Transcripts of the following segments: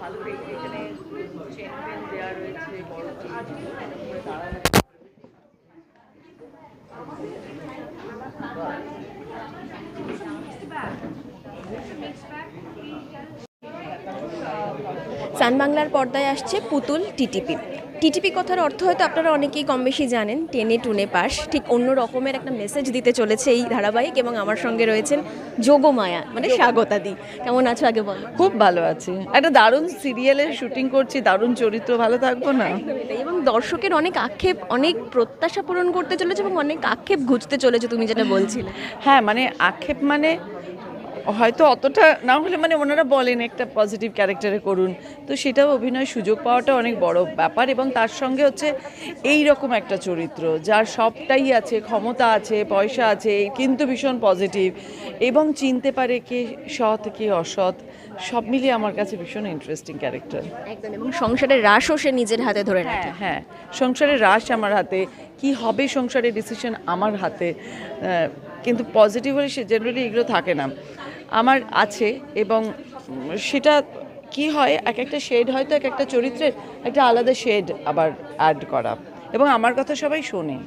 ভালো দেখতে এখানে চেন পেন দেওয়া রয়েছে বড় করে দাঁড়ানো সান বাংলার পর্দায় আসছে পুতুল টিটিপি। টিটিপি কথার অর্থ হয়তো আপনারা অনেকেই কম বেশি জানেন টেনে টুনে পাস ঠিক অন্য রকমের একটা মেসেজ দিতে চলেছে এই ধারাবাহিক এবং আমার সঙ্গে রয়েছেন যোগমায়া মানে স্বাগতাদি। কেমন আছো আগে বলো? খুব ভালো আছি। একটা দারুণ সিরিয়ালের শুটিং করছি দারুণ চরিত্র ভালো থাকব না? এবং দর্শকের অনেক আক্ষেপ অনেক প্রত্যাশা পূরণ করতে চলেছে এবং অনেক আক্ষেপ ঘুচতে চলেছে তুমি যেটা বলছিলে। হ্যাঁ মানে আক্ষেপ মানে হয়তো অতটা না হলে মানে ওনারা বলেন একটা পজিটিভ ক্যারেক্টারে করুন। তো সেটাও অভিনয় সুযোগ পাওয়াটা অনেক বড় ব্যাপার এবং তার সঙ্গে হচ্ছে এই রকম একটা চরিত্র যার সবটাই আছে ক্ষমতা আছে পয়সা আছে কিন্তু ভীষণ পজিটিভ এবং চিনতে পারে কে সৎ কে অসৎ সব মিলিয়ে আমার কাছে ভীষণ ইন্টারেস্টিং ক্যারেক্টার একদম এবং সংসারের রাসও সে নিজের হাতে ধরে রাখে। হ্যাঁ হ্যাঁ সংসারের রাশ আমার হাতে কি হবে সংসারের ডিসিশন আমার হাতে কিন্তু পজিটিভ হলে সে জেনারেলি এগুলো থাকে না। আমার আছে এবং সেটা কি হয় এক একটা শেড হয়তো এক একটা চরিত্রের একটা আলাদা শেড আবার অ্যাড করা এবং আমার কথা সবাই শোনে।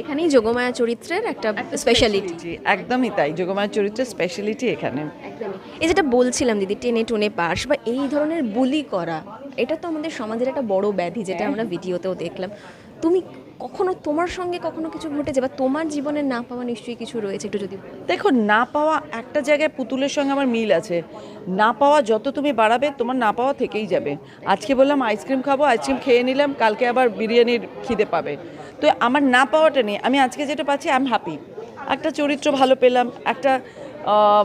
এখানেই যোগমায়া চরিত্রের একটা স্পেশালিটি একদমই তাই যোগমায়ের চরিত্রের স্পেশালিটি এখানে। এই যেটা বলছিলাম দিদি টেনে টুনে পাস বা এই ধরনের বুলি করা এটা তো আমাদের সমাজের একটা বড় ব্যাধি যেটা আমরা ভিডিওতেও দেখলাম। তুমি কখনো তোমার সঙ্গে কখনো কিছু ঘটেছে বা তোমার জীবনে না পাওয়া নিশ্চয়ই কিছু রয়েছে? একটু যদি দেখো, না পাওয়া একটা জায়গায় পুতুলের সঙ্গে আমার মিল আছে। না পাওয়া যত তুমি বাড়াবে, তোমার না পাওয়া থেকেই যাবে। আজকে বললাম আইসক্রিম খাব, আইসক্রিম খেয়ে নিলাম, কালকে আবার বিরিয়ানির খিদে পাবে। তো আমার না পাওয়াটা নেই, আমি আজকে যেটা পাচ্ছি আই এম হ্যাপি একটা চরিত্র ভালো পেলাম, একটা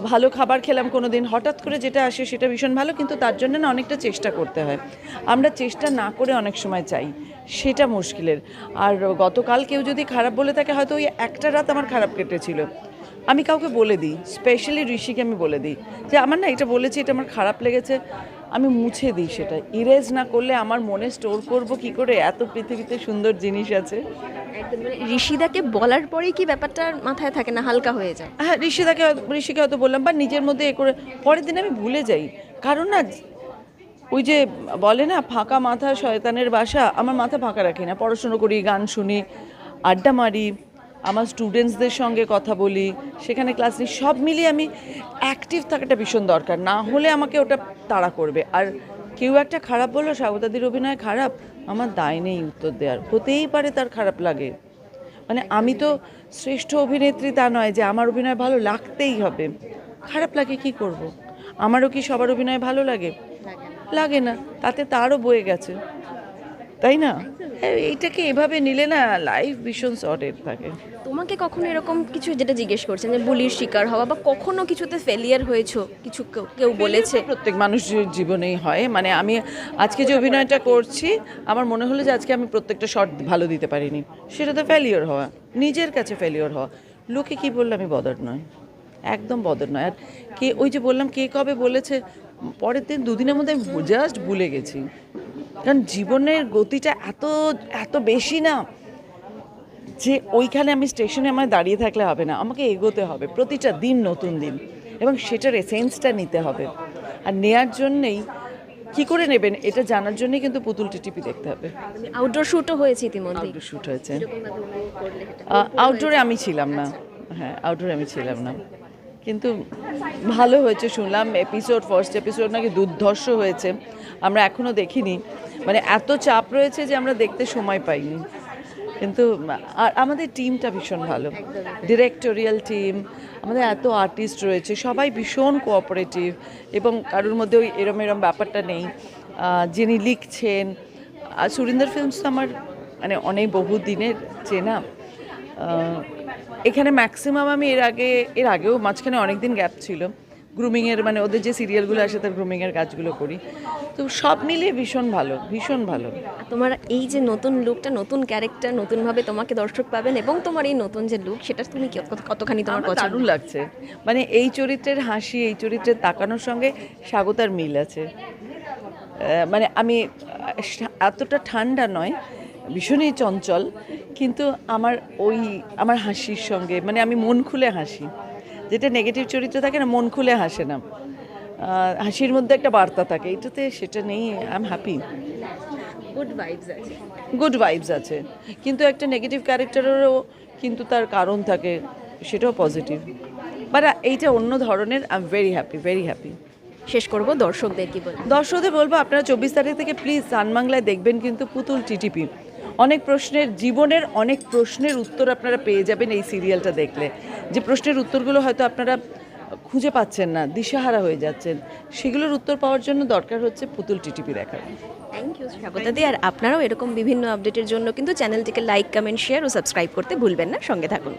ভালো খাবার খেলাম কোনো দিন হঠাৎ করে যেটা আসে সেটা ভীষণ ভালো, কিন্তু তার জন্য না অনেকটা চেষ্টা করতে হয়। আমরা চেষ্টা না করে অনেক সময় চাই। সেটা মুশকিলের। আর গতকাল কেউ যদি খারাপ বলে থাকে, হয়তো ওই একটা রাত আমার খারাপ কেটেছিল। আমি কাউকে বলে দিই স্পেশালি ঋষিকে আমি বলে দিই যে, আমার না এটা বলেছি, এটা আমার খারাপ লেগেছে। আমি মুছে দিই সেটা। ইরেজ না করলে আমার মনে স্টোর করব কি করে? এত পৃথিবীতে সুন্দর জিনিস আছে। মানে ঋষিদাকে বলার পরেই কি ব্যাপারটা মাথায় থাকে না, হালকা হয়ে যায়? হ্যাঁ ঋষিদাকে, ঋষিকে হয়তো বললাম, বা নিজের মধ্যে এ করে, পরের দিন আমি ভুলে যাই। কারণ না, ওই যে বলে না, ফাঁকা মাথা শয়তানের বাসা, আমার মাথা ফাঁকা রাখি না। পড়াশুনো করি, গান শুনি, আড্ডা মারি, আমার স্টুডেন্টসদের সঙ্গে কথা বলি, সেখানে ক্লাস নিই, সব মিলিয়ে আমি অ্যাক্টিভ থাকাটা ভীষণ দরকার। না হলে আমাকে ওটা তাড়া করবে। আর কেউ একটা খারাপ বলল, স্বাগতাদির অভিনয় খারাপ? আমার দায় নেই উত্তর দেওয়ার হতেই পারে তার খারাপ লাগে। মানে আমি তো শ্রেষ্ঠ অভিনেত্রী তা নয় যে আমার অভিনয় ভালো লাগতেই হবে। খারাপ লাগে কি করব। আমারও কি সবার অভিনয় ভালো লাগে? লাগে না। তাতে তারও বয়ে গেছে। তাই না? এইটাকে এভাবে নিলে না লাইফ ভীষণ শর্টেড থাকে। তোমাকে কখনো এরকম কিছু যেটা জিজ্ঞেস করছেন যে বুলির শিকার হওয়া বা কখনো কিছুতে ফেলিয়ার হয়েছো? কিছু কেউ- কেউ বলেছে? প্রত্যেক মানুষের জীবনেই হয়। মানে আমি আজকে যে অভিনয়টা করছি আমার মনে হলো যে আজকে আমি প্রত্যেকটা শট ভালো দিতে পারিনি। সেটা তো ফেলিওর হওয়া নিজের কাছে ফেলিওর হওয়া। লোকে কি বললে আমি বদর নয় একদম বদর নয় আর কে ওই যে বললাম কে কবে বলেছে? পরের দিন দুদিনের মধ্যে আমি জাস্ট ভুলে গেছি। কারণ জীবনের গতিটা এত এত বেশি না যে ওইখানে আমি স্টেশনে আমার দাঁড়িয়ে থাকলে হবে না। আমাকে এগোতে হবে প্রতিটা দিন নতুন দিন। এবং সেটার এসেন্সটা নিতে হবে। আর নেয়ার জন্যেই কি করে নেবেন এটা জানার জন্যই কিন্তু পুতুল টিটিপি দেখতে হবে। আউটডোর শুটও হয়েছে ইতিমধ্যে আউটডোর শ্যুট হয়েছে। আউটডোরে আমি ছিলাম না। হ্যাঁ আউটডোরে আমি ছিলাম না। কিন্তু ভালো হয়েছে শুনলাম এপিসোড ফার্স্ট এপিসোড নাকি দুর্ধর্ষ হয়েছে। আমরা এখনও দেখিনি। মানে এত চাপ রয়েছে যে আমরা দেখতে সময় পাইনি। কিন্তু আর আমাদের টিমটা ভীষণ ভালো। ডিরেক্টোরিয়াল টিম আমাদের এত আর্টিস্ট রয়েছে, সবাই ভীষণ কোঅপারেটিভ এবং কারোর মধ্যে ওই এরম এরম ব্যাপারটা নেই। যিনি লিখছেন, আর সুরিন্দর ফিল্মস তো আমার মানে অনেক বহু দিনের চেনা। এখানে ম্যাক্সিমাম আমি এর আগে এর আগেও মাঝখানে অনেক দিন গ্যাপ ছিল গ্রুমিংয়ের মানে ওদের যে সিরিয়ালগুলো আসে তার গ্রুমিংয়ের কাজগুলো করি। তো সব মিলিয়ে ভীষণ ভালো ভীষণ ভালো। তোমার এই যে নতুন লুকটা নতুন ক্যারেক্টার নতুনভাবে তোমাকে দর্শক পাবেন এবং তোমার এই নতুন যে লুক সেটা তুমি কত- কতখানি তোমার দারুণ লাগছে। মানে এই চরিত্রের হাসি এই চরিত্রের তাকানোর সঙ্গে স্বাগতার মিল আছে। মানে আমি এতটা ঠান্ডা নয় ভীষণই চঞ্চল। কিন্তু আমার ওই আমার হাসির সঙ্গে মানে আমি মন খুলে হাসি। যেটা নেগেটিভ চরিত্র থাকে না মন খুলে হাসে না। হাসির মধ্যে একটা বার্তা থাকে এটাতে সেটা নেই I am happy good vibes আছে। গুড ভাইবস আছে। কিন্তু একটা নেগেটিভ ক্যারেক্টারেরও কিন্তু তার কারণ থাকে সেটাও পজিটিভ বাট এইটা অন্য ধরনের I am very happy very happy শেষ করব দর্শকদের কি বলব? দর্শকদের বলব আপনারা চব্বিশ তারিখ থেকে প্লিজ সান বাংলায় দেখবেন কিন্তু পুতুল টিটিপি। অনেক প্রশ্নের, জীবনের অনেক প্রশ্নের উত্তর আপনারা পেয়ে যাবেন এই সিরিয়ালটা দেখলে। যে প্রশ্নের উত্তরগুলো হয়তো আপনারা খুঁজে পাচ্ছেন না, দিশাহারা হয়ে যাচ্ছেন, সেগুলোর উত্তর পাওয়ার জন্য দরকার হচ্ছে পুতুল টিটিপি দেখার। থ্যাংক ইউ আর আপনারাও এরকম বিভিন্ন আপডেটের জন্য কিন্তু চ্যানেলটিকে লাইক, কমেন্ট শেয়ার ও সাবস্ক্রাইব করতে ভুলবেন না। সঙ্গে থাকুন।